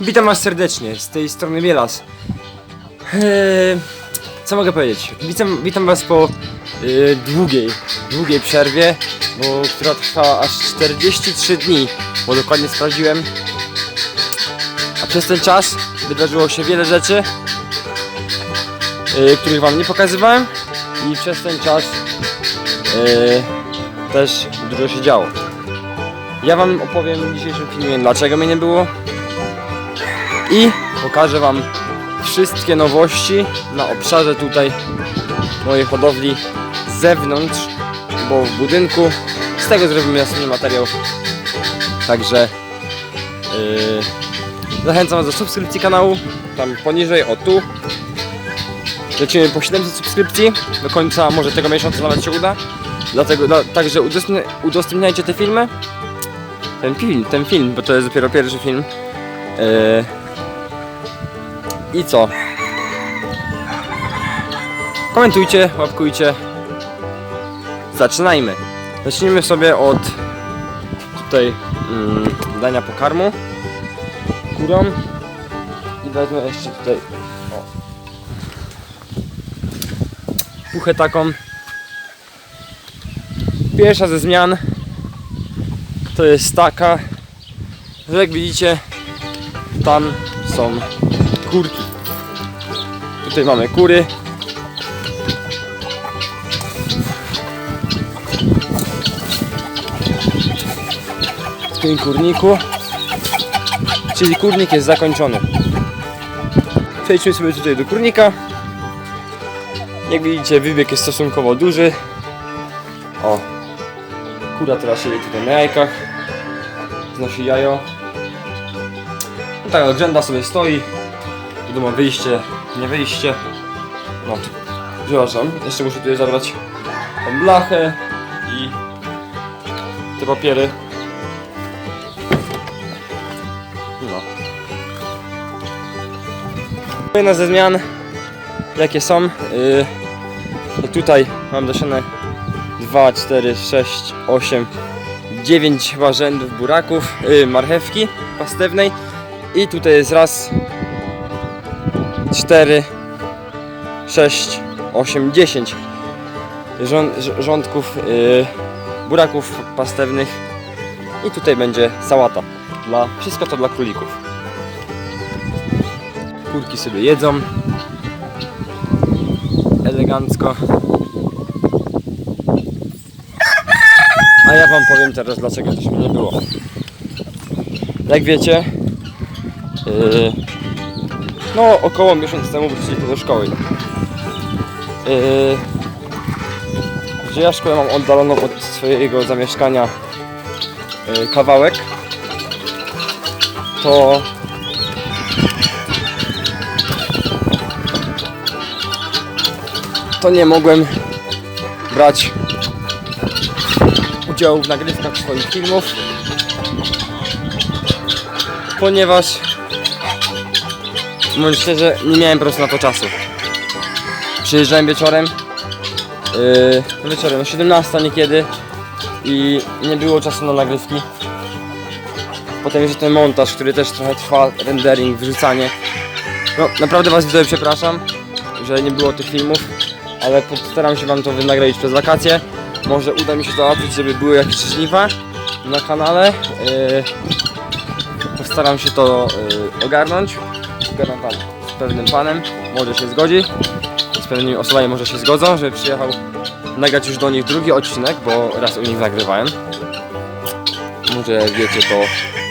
Witam was serdecznie, z tej strony Bielas. Eee, co mogę powiedzieć? Witam, witam was po e, długiej, długiej przerwie, bo, która trwała aż 43 dni, bo dokładnie sprawdziłem. A przez ten czas wydarzyło się wiele rzeczy, e, których wam nie pokazywałem i przez ten czas e, też dużo się działo. Ja wam opowiem w dzisiejszym filmie dlaczego mnie nie było, i pokażę Wam wszystkie nowości na obszarze tutaj mojej hodowli z zewnątrz, bo w budynku z tego zrobimy następny materiał. Także yy, zachęcam Was do subskrypcji kanału, tam poniżej, o tu. Lecimy po 700 subskrypcji, do końca może tego miesiąca nawet się uda. Dlatego, dla, także udostępni, udostępniajcie te filmy. Ten film, ten film, bo to jest dopiero pierwszy film. Yy, i co? Komentujcie, łapkujcie. Zaczynajmy. Zacznijmy sobie od tutaj mm, dania pokarmu kurom i wezmę jeszcze tutaj o, puchę taką. Pierwsza ze zmian to jest taka, że jak widzicie tam są kurki. Tutaj mamy kury. W tym kurniku. Czyli kurnik jest zakończony. Przejdźmy sobie tutaj do kurnika. Jak widzicie wybieg jest stosunkowo duży. O. Kura teraz siedzi tutaj na jajkach. Znosi jajo. No tak, agenda sobie stoi. Tu wyjście, nie wyjście. No, przepraszam. Jeszcze muszę tutaj zabrać tą blachę i te papiery. No. Kolejna ze zmian, jakie są, yy, tutaj mam dosiane 2, 4, 6, 8, 9 chyba rzędów buraków, yy, marchewki pastewnej i tutaj jest raz, 4, 6, 8, 10 rząd, rz- rządków yy, buraków pastewnych i tutaj będzie sałata. Dla, wszystko to dla królików. Kurki sobie jedzą elegancko. A ja wam powiem teraz dlaczego też mnie nie było. Jak wiecie, yy, no około miesiąc temu wróciliśmy do szkoły. Yy, że ja szkołę mam oddaloną od swojego zamieszkania yy, kawałek, to to nie mogłem brać udziału w nagrywkach swoich filmów, ponieważ mówiąc szczerze, nie miałem po prostu na to czasu. Przyjeżdżałem wieczorem, yy, wieczorem o 17 niekiedy i nie było czasu na nagrywki. Potem jeszcze ten montaż, który też trochę trwa, rendering, wrzucanie. No, naprawdę Was widzowie przepraszam, że nie było tych filmów, ale postaram się Wam to wynagrodzić przez wakacje. Może uda mi się załatwić, żeby były jakieś żniwa na kanale. Yy, postaram się to yy, ogarnąć. Gadam z pewnym panem, może się zgodzi. Z pewnymi osobami może się zgodzą, żeby przyjechał nagrać już do nich drugi odcinek, bo raz u nich nagrywałem. Może wiecie, to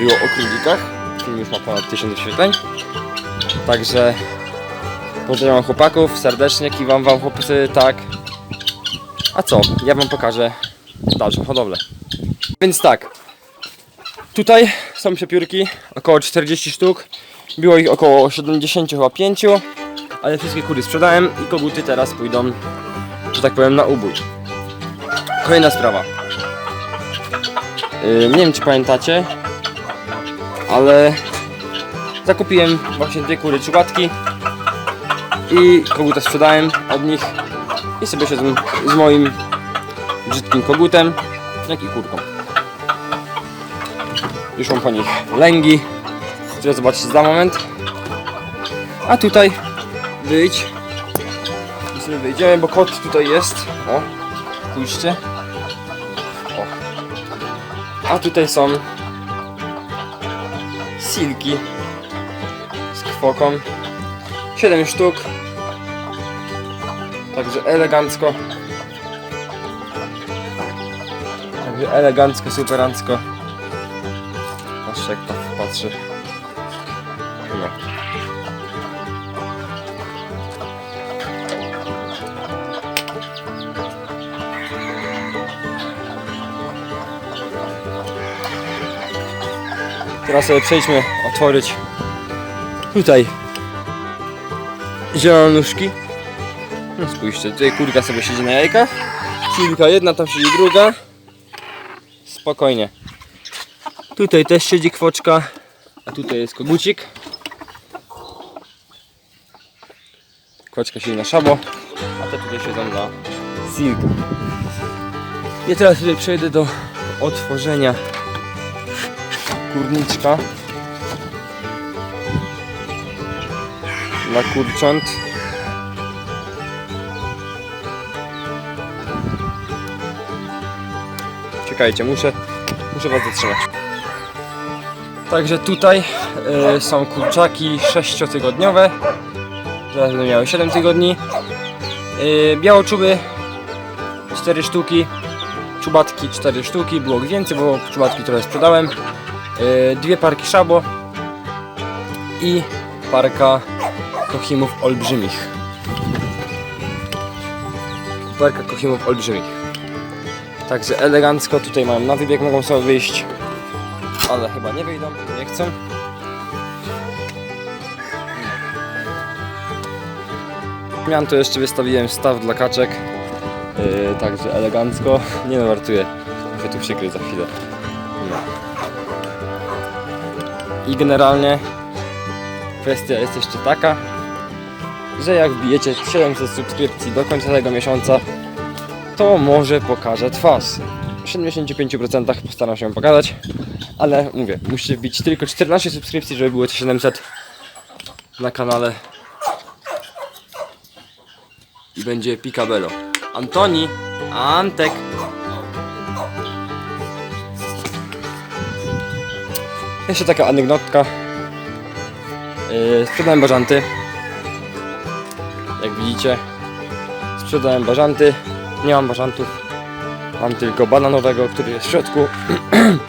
było o królikach. Film już ma ponad 1000 wyświetleń. Także pozdrawiam chłopaków serdecznie, kiwam wam chłopcy, tak. A co? Ja wam pokażę dalszą hodowlę. Więc tak, Tutaj są przepiórki, około 40 sztuk. Było ich około 70 chyba 5, ale wszystkie kury sprzedałem i koguty teraz pójdą, że tak powiem, na ubój. Kolejna sprawa. Yy, nie wiem czy pamiętacie, ale zakupiłem właśnie dwie kury czubatki i koguta sprzedałem od nich i sobie siedzę z moim brzydkim kogutem, jak i kurką. Już mam po nich lęgi. Które zobaczycie za moment. A tutaj wyjdź. I sobie wyjdziemy, bo kot tutaj jest. O, spójrzcie. O. A tutaj są silki z kwoką. 7 sztuk. Także elegancko. Także elegancko, superancko. Patrzcie jak to patrzy. Teraz sobie przejdźmy otworzyć tutaj zielonuszki. No spójrzcie, tutaj kurka sobie siedzi na jajkach. Kilka jedna, tam siedzi druga. Spokojnie. Tutaj też siedzi kwoczka, a tutaj jest kogucik. Kwoczka siedzi na szabo, a te tutaj siedzą na silku. I teraz tutaj przejdę do otworzenia kurniczka dla kurcząt. Czekajcie, muszę, muszę was zatrzymać. Także tutaj e, są kurczaki 6-tygodniowe. Zaraz będą miały 7 tygodni. E, białoczuby 4 sztuki. Czubatki 4 sztuki, było więcej, bo czubatki trochę sprzedałem. E, dwie parki szabo i parka kochimów olbrzymich. Parka kochimów olbrzymich. Także elegancko tutaj mają na wybieg, mogą sobie wyjść, ale chyba nie wyjdą, nie chcą. Miałem to jeszcze wystawiłem staw dla kaczek. Yy, także elegancko. Nie no, wartuję. Muszę tu przykryć za chwilę. I generalnie kwestia jest jeszcze taka, że jak wbijecie 700 subskrypcji do końca tego miesiąca, to może pokażę twarz. W 75% postaram się pokazać, ale mówię, musicie wbić tylko 14 subskrypcji, żeby było to 700 na kanale. I będzie Picabello. Antoni, Antek. Jeszcze taka anegdotka. Yy, sprzedałem bażanty. Jak widzicie, sprzedałem bażanty. Nie mam bażantów. Mam tylko bananowego, który jest w środku.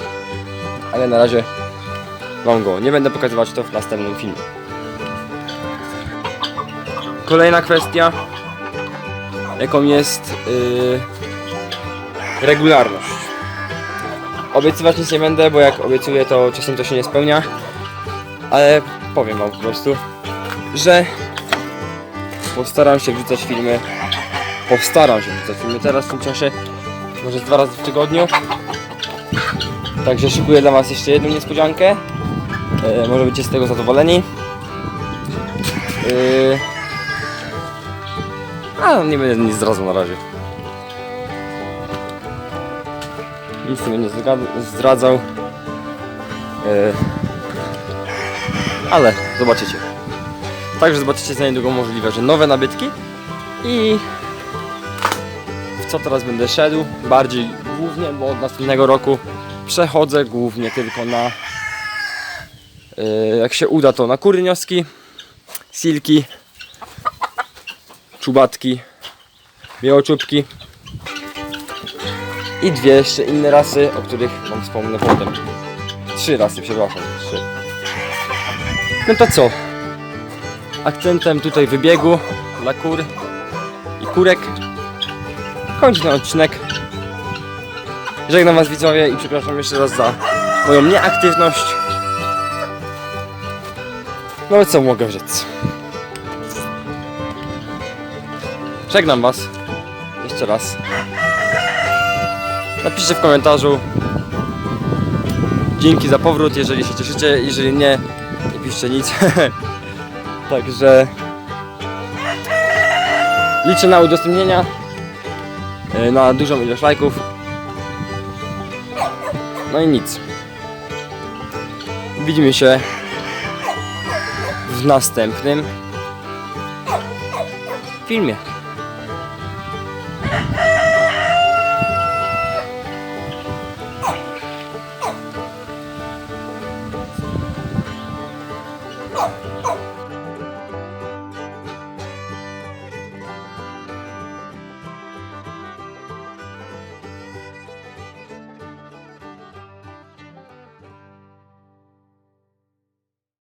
Ale na razie wam go nie będę pokazywać to w następnym filmie. Kolejna kwestia, jaką jest yy, regularność. Obiecywać nic nie będę, bo jak obiecuję, to czasem to się nie spełnia. Ale powiem wam po prostu, że postaram się wrzucać filmy. Postaram się wrzucać filmy teraz w tym czasie, może dwa razy w tygodniu. Także szykuję dla was jeszcze jedną niespodziankę. E, może będziecie z tego zadowoleni. E, a nie będę nic zdradzał na razie. Nic nie będę zga- zdradzał. E, ale zobaczycie. Także zobaczycie za niedługo możliwe, że nowe nabytki i w co teraz będę szedł bardziej głównie, bo od następnego roku przechodzę głównie tylko na e, jak się uda to na kurynioski, silki, czubatki, białoczubki i dwie jeszcze inne rasy, o których wam wspomnę potem. Trzy rasy, przepraszam, trzy. No to co? Akcentem tutaj wybiegu dla kur i kurek kończę ten odcinek. Żegnam was widzowie i przepraszam jeszcze raz za moją nieaktywność. No ale co mogę rzec? Żegnam was. Jeszcze raz. Napiszcie w komentarzu. Dzięki za powrót, jeżeli się cieszycie, jeżeli nie, nie piszcie nic. Także liczę na udostępnienia, e, na dużą ilość lajków. No i nic. Widzimy się w następnym filmie.